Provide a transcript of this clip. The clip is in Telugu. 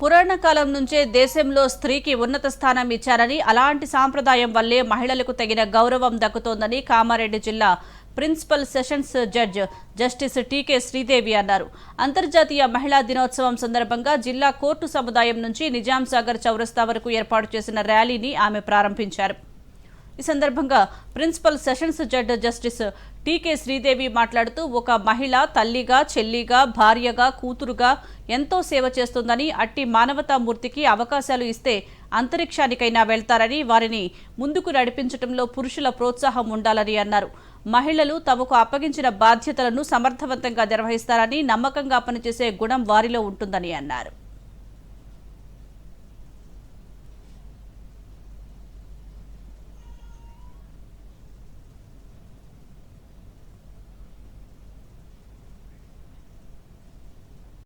పురాణ కాలం నుంచే దేశంలో స్త్రీకి ఉన్నత స్థానం ఇచ్చారని అలాంటి సాంప్రదాయం వల్లే మహిళలకు తగిన గౌరవం దక్కుతోందని కామారెడ్డి జిల్లా principal sessions judge justice T K Sridevi అన్నారు. అంతర్జాతీయ మహిళా దినోత్సవం సందర్భంగా జిల్లా కోర్టు సముదాయం నుంచి నిజాంసాగర్ చౌరస్తా వరకు ఏర్పాటు చేసిన ర్యాలీని ఆమె ప్రారంభించారు. ఈ సందర్భంగా principal sessions judge justice T K Sridevi మాట్లాడుతూ ఒక మహిళ తల్లిగా చెల్లిగా భార్యగా కూతురుగా ఎంతో సేవ చేస్తుందని అట్టి మానవతామూర్తికి అవకాశాలు ఇస్తే అంతరిక్షానికైనా వెళ్తారని వారిని ముందుకు నడిపించడంలో పురుషుల ప్రోత్సాహం ఉండాలని అన్నారు. మహిళలు తమకు అప్పగించిన బాధ్యతలను సమర్థవంతంగా నిర్వహిస్తారని నమ్మకంగా పనిచేసే గుణం వారిలో ఉంటుందని అన్నారు.